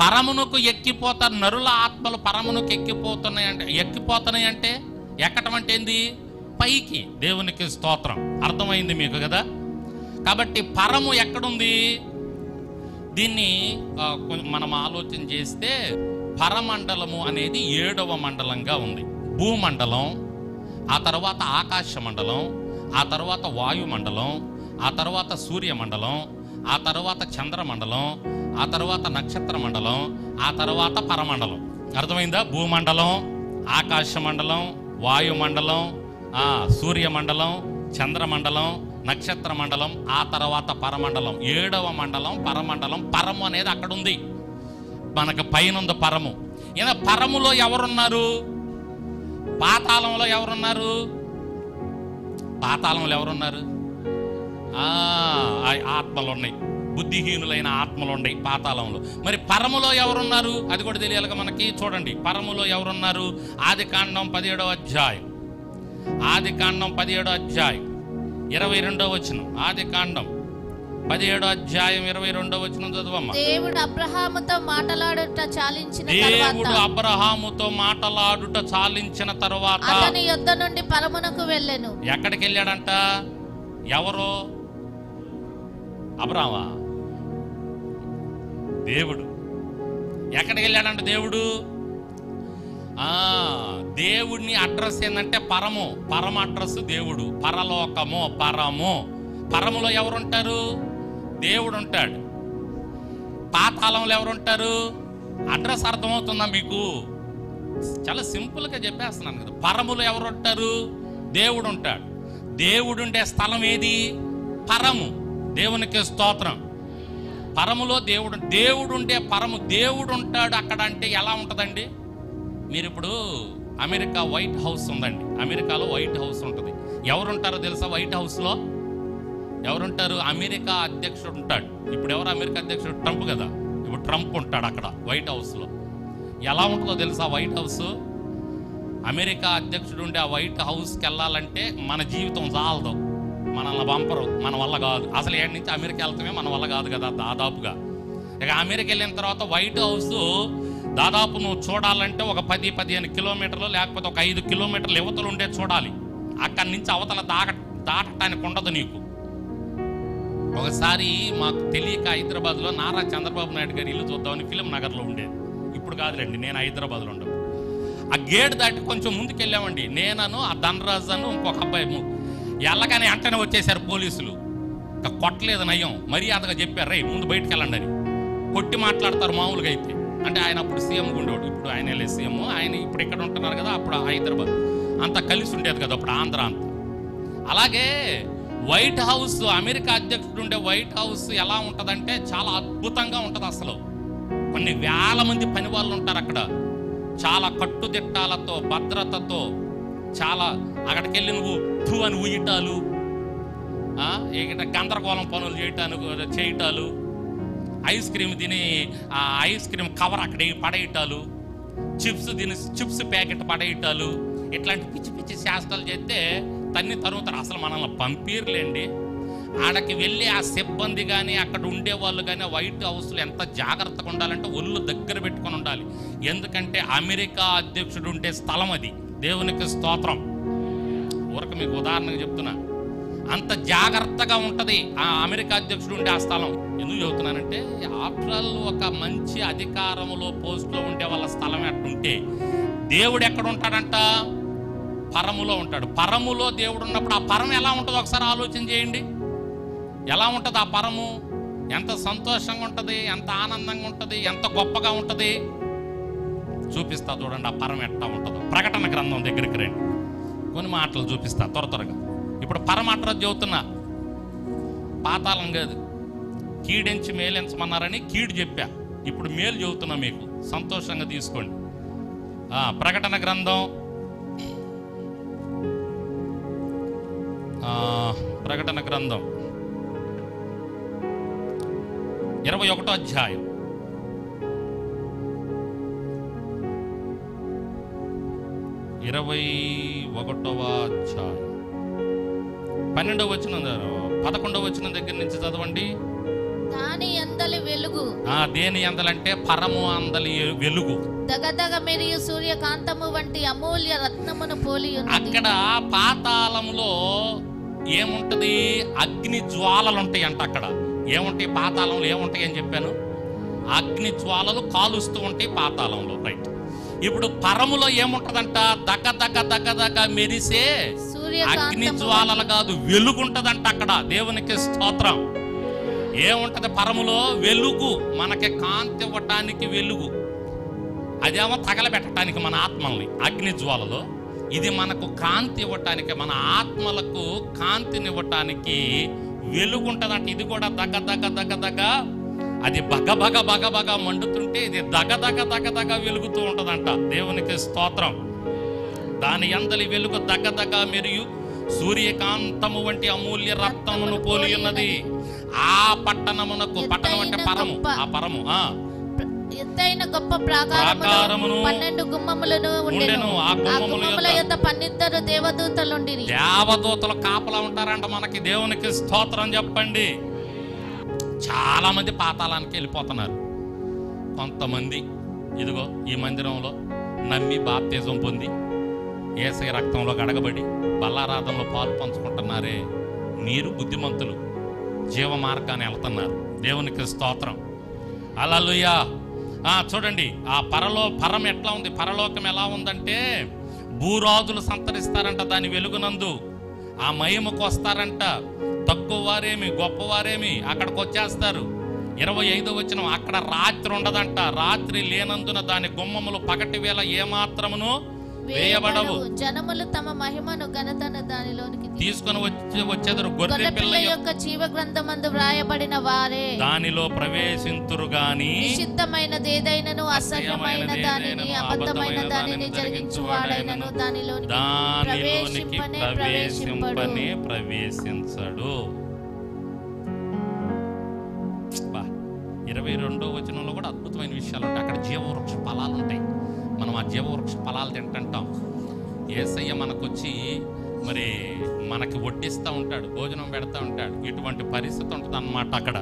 పరమునకు ఎక్కిపోతారు నరుల ఆత్మలు పరమునకు ఎక్కిపోతున్నాయి అంటే ఎక్కిపోతున్నాయి అంటే ఎక్కటం అంటే ఏంది? పైకి. దేవునికి స్తోత్రం. అర్థమైంది మీకు కదా? కాబట్టి పరము ఎక్కడుంది? దీన్ని మనం ఆలోచన చేస్తే పరమండలము అనేది ఏడవ మండలంగా ఉంది. భూమండలం ఆ తర్వాత ఆకాశ మండలం ఆ తర్వాత వాయుమండలం ఆ తర్వాత సూర్యమండలం ఆ తర్వాత చంద్రమండలం ఆ తర్వాత నక్షత్ర మండలం ఆ తర్వాత పరమండలం. అర్థమైందా? భూమండలం ఆకాశ మండలం వాయుమండలం సూర్యమండలం చంద్రమండలం నక్షత్ర మండలం ఆ తర్వాత పరమండలం. ఏడవ మండలం పరమండలం పరము అనేది అక్కడ ఉంది మనకు పైన ఉంది పరము. ఈయన పరములో ఎవరున్నారు? పాతాళంలో ఎవరున్నారు? పాతాళంలో ఎవరున్నారు? ఆత్మలు ఉన్నాయి బుద్ధిహీనులైన ఆత్మలు ఉన్నాయి పాతాళంలో. మరి పరములో ఎవరున్నారు? అది కూడా తెలియాలిగా మనకి. చూడండి పరములో ఎవరున్నారు? ఆది కాండం పదిహేడో అధ్యాయం. ఆది కాండం పదిహేడో అధ్యాయం. ఇరవై రెండో వచనం. ఆది కాండం పదిహేడో అధ్యాయం ఇరవై రెండో వచనం చదువమ్మ. దేవుడు అబ్రహాముతో మాటలాడుట చాలించిన దేవుడు అబ్రహాముతో మాటలాడుట చాలించిన తరువాత అతని యొద్ద నుండి పరమునకు వెళ్ళెను. ఎక్కడికి వెళ్ళాడంట? ఎవరు అబ్రామా దేవుడు. ఎక్కడికి వెళ్ళాడంట దేవుడు? దేవుడిని అడ్రస్ ఏంటంటే పరము. పరమ అడ్రస్ దేవుడు. పరలోకము పరము. పరములో ఎవరుంటారు? దేవుడు ఉంటాడు పాతాళంలో ఎవరుంటారు? అడ్రస్ అర్థమవుతుందా మీకు? చాలా సింపుల్గా చెప్పేస్తున్నాను కదా. పరములు ఎవరుంటారు? దేవుడు ఉంటాడు దేవుడు ఉండే స్థలం ఏది? పరము. దేవునికి స్తోత్రం. పరములో దేవుడు దేవుడు ఉంటే పరము దేవుడు ఉంటాడు అక్కడ అంటే ఎలా ఉంటుందండి? మీరు ఇప్పుడు అమెరికా వైట్ హౌస్ ఉందండి. అమెరికాలో వైట్ హౌస్ ఉంటుంది. ఎవరుంటారో తెలుసా వైట్ హౌస్లో? ఎవరుంటారు? అమెరికా అధ్యక్షుడు ఉంటాడు ఇప్పుడు ఎవరు అమెరికా అధ్యక్షుడు? ట్రంప్ కదా. ఇప్పుడు ట్రంప్ ఉంటాడు అక్కడ వైట్ హౌస్లో. ఎలా ఉంటుందో తెలుసా వైట్ హౌస్? అమెరికా అధ్యక్షుడు ఉండే ఆ వైట్ హౌస్కి వెళ్ళాలంటే మన జీవితం చాలదు మనల్ని పంపరు మన వల్ల కాదు. అసలు ఏడు నుంచి అమెరికా వెళ్తామే మన వల్ల కాదు కదా దాదాపుగా. ఇక అమెరికా వెళ్ళిన తర్వాత వైట్ హౌస్ దాదాపు నువ్వు చూడాలంటే ఒక పది పదిహేను కిలోమీటర్లు లేకపోతే ఒక ఐదు కిలోమీటర్లు యువతలు ఉండే చూడాలి. అక్కడి నుంచి అవతల దాక దాటటానికి ఉండదు నీకు. ఒకసారి మాకు తెలియక హైదరాబాద్లో నారా చంద్రబాబు నాయుడు గారి ఇల్లు చూద్దామని ఫిలిం నగర్లో ఉండేది. ఇప్పుడు కాదులేండి నేను హైదరాబాద్లో ఉండవు ఆ గేట్ దాటి కొంచెం ముందుకు వెళ్ళామండి నేనను ఆ ధనరాజు అను ఇంకొక అబ్బాయి వెళ్ళగానే ఎల్లగానే వెంటనే వచ్చేసారు పోలీసులు. ఇక కొట్టలేదు నయం మర్యాదగా చెప్పారు రే ముందు బయటికి వెళ్ళండి అని. కొట్టి మాట్లాడతారు మామూలుగా అయితే. అంటే ఆయన అప్పుడు సీఎం ఉండేవాడు ఇప్పుడు ఆయన వెళ్ళే సీఎం ఆయన ఇప్పుడు ఇక్కడ ఉంటున్నారు కదా అప్పుడు హైదరాబాద్. అంతా కలిసి ఉండేది కదా అప్పుడు ఆంధ్ర అంతా. అలాగే వైట్ హౌస్ అమెరికా అధ్యక్షుడు ఉండే వైట్ హౌస్ ఎలా ఉంటుందంటే చాలా అద్భుతంగా ఉంటుంది అసలు. కొన్ని వేల మంది పని వాళ్ళు ఉంటారు అక్కడ. చాలా కట్టుదిట్టాలతో భద్రతతో చాలా అక్కడికి వెళ్ళి నువ్వు థూ అని ఊయటాలు ఇక్కడ గందరగోళం పనులు చేయటానికి చేయటాలు ఐస్ క్రీమ్ తిని ఆ ఐస్ క్రీమ్ కవర్ అక్కడ పడేయటాలు చిప్స్ తిని చిప్స్ ప్యాకెట్ పడేయటాలు ఇట్లాంటి పిచ్చి పిచ్చి శాస్త్రాలు చేస్తే తన్ని తరుగుతారు అసలు మనల్ని పంపిర్లేండి. ఆడకి వెళ్ళి ఆ సిబ్బంది కానీ అక్కడ ఉండే వాళ్ళు కానీ వైట్ హౌస్లో ఎంత జాగ్రత్తగా ఉండాలంటే ఒళ్ళు దగ్గర పెట్టుకొని ఉండాలి. ఎందుకంటే అమెరికా అధ్యక్షుడు ఉండే స్థలం అది. దేవునికి స్తోత్రం. ఊరక మీకు ఉదాహరణకు చెప్తున్నా. అంత జాగ్రత్తగా ఉంటుంది ఆ అమెరికా అధ్యక్షుడు ఉండే ఆ స్థలం. ఎందుకు చెబుతున్నానంటే ఆఫ్టర్ ఆల్ ఒక మంచి అధికారంలో పోస్ట్లో ఉండే వాళ్ళ స్థలం ఎట్టుంటే దేవుడు ఎక్కడ ఉంటాడంట? పరములో ఉంటాడు. పరములో దేవుడు ఉన్నప్పుడు ఆ పరం ఎలా ఉంటుందో ఒకసారి ఆలోచన చేయండి. ఎలా ఉంటుంది ఆ పరము? ఎంత సంతోషంగా ఉంటుంది? ఎంత ఆనందంగా ఉంటుంది? ఎంత గొప్పగా ఉంటుంది? చూపిస్తా చూడండి ఆ పరం ఎట్టా ఉంటుందో. ప్రకటన గ్రంథం దగ్గరికి రండి. కొన్ని మాటలు చూపిస్తా త్వర త్వరగా. ఇప్పుడు పరమాటర చెబుతున్నా. పాతాళం కాదు. కీడెంచి మేలెంచమన్నారని కీడు చెప్పా. ఇప్పుడు మేలు చెబుతున్నా మీకు. సంతోషంగా తీసుకోండి. ప్రకటన గ్రంథం. ప్రకటన గ్రంథం. ఇరవై ఒకటో అధ్యాయం. ఇరవై ఒకటవ అధ్యాయం. పన్నెండవ వచ్చిన పదకొండవ వచ్చిన దగ్గర నుంచి చదవండి. దాని ఎందలి వెలుగు? ఆ దేని అందలంటే పరము అందలి వెలుగు. దగదగ మెరియు సూర్యకాంతము వంటి అమూల్య రత్నమును పోలి అక్కడ పాతాళంలో ఏముంటది? అగ్ని జ్వాలలు ఉంటాయి అంట అక్కడ. ఏముంటాయి? పాతాళంలో ఏముంటాయి అని చెప్పాను? అగ్ని జ్వాలలు కాలుస్తూ ఉంటాయి పాతాళంలో రైట్. ఇప్పుడు పరములో ఏముంటదంట? దగ దగ దగ దగ మెరిసే అగ్ని జ్వాలలు కాదు వెలుగుంటదంట అక్కడ. దేవునికి స్తోత్రం. ఏముంటది పరములో? వెలుగు. మనకి కాంతి ఇవ్వటానికి వెలుగు. అదేమో తగలబెట్టడానికి మన ఆత్మల్ని. అగ్ని జ్వాలలో. ఇది మనకు కాంతి ఇవ్వటానికి మన ఆత్మలకు కాంతినివ్వటానికి వెలుగుంటదంట. ఇది కూడా దగ్గ దగ్గ దగ్గ దగ్గ అది బగ బగ బగ బగ మండుతుంటే ఇది దగ దగ దగ దగ వెలుగుతూ ఉంటదంట. దేవునికి స్తోత్రం. దాని అందలి వెలుగు దగ్గ దగ్గ మెరియు. సూర్యకాంతము వంటి అమూల్య రక్తమును పోలి ఉన్నది. ఆ పట్టణమునకు పట్టణం అంటే పరము. ఆ పరము ఆ. ఎత్తైన గొప్ప ప్రాకారమును పన్నెండు గుమ్మములను ఉండెను. ఆ గుమ్మముల యొద్ద పన్నిద్దరు దేవదూతలుండిరి. దేవదూతలు కాపలా ఉంటారంట మనకి. దేవునికి స్తోత్రం చెప్పండి. చాలామంది పాతాళానికి వెళ్ళిపోతున్నారు. కొంతమంది ఇదిగో ఈ మందిరంలో నమ్మి బాప్తిజం పొంది ఏసై రక్తంలో గడగబడి బల్లారాధంలో పాలు పంచుకుంటున్నారే. మీరు బుద్ధిమంతులు జీవ మార్గాన్ని వెళ్తున్నారు. దేవునికి స్తోత్రం. అలలుయా చూడండి ఆ పరలో పరం ఎట్లా ఉంది? పరలోకం ఎలా ఉందంటే భూరాజులు సంతరిస్తారంట దాని వెలుగునందు. ఆ మహిమకు వస్తారంట. తక్కువ వారేమి గొప్పవారేమి అక్కడికి వచ్చేస్తారు. ఇరవై ఐదో వచ్చిన అక్కడ రాత్రి ఉండదంట. రాత్రి లేనందున దాని గుమ్మములు పగటి వేళ ఏమాత్రమును వేయబడవు. జనములు తమ మహిమను ఘనతను దానిలోనికి తీసుకొని వచ్చి వచ్చేదరు గొర్రె పిల్ల యొక్క జీవ గ్రంథమందు వ్రాయబడిన వారే. దానిలో ప్రవేశింతురు గాని నిషిద్ధమైనది ఏదైనను అసహ్యమైన దానిని అబద్ధమైన దానిని దానిని జరిగించువాడైనను జరిగించువాడైనను. దానిలోనికి ప్రవేశింపనే ప్రవేశించడు. ఇరవై రెండో వచనంలో కూడా అద్భుతమైన విషయాలు ఉంటాయి. అక్కడ జీవవృక్ష ఫలాలు ఉంటాయి. మనం ఆ జీవవృక్ష ఫలాలు తింటుంటాం. ఏసయ్య మనకొచ్చి మరి మనకి వడ్డిస్తూ ఉంటాడు భోజనం పెడతా ఉంటాడు. ఇటువంటి పరిస్థితి ఉంటుంది అన్నమాట అక్కడ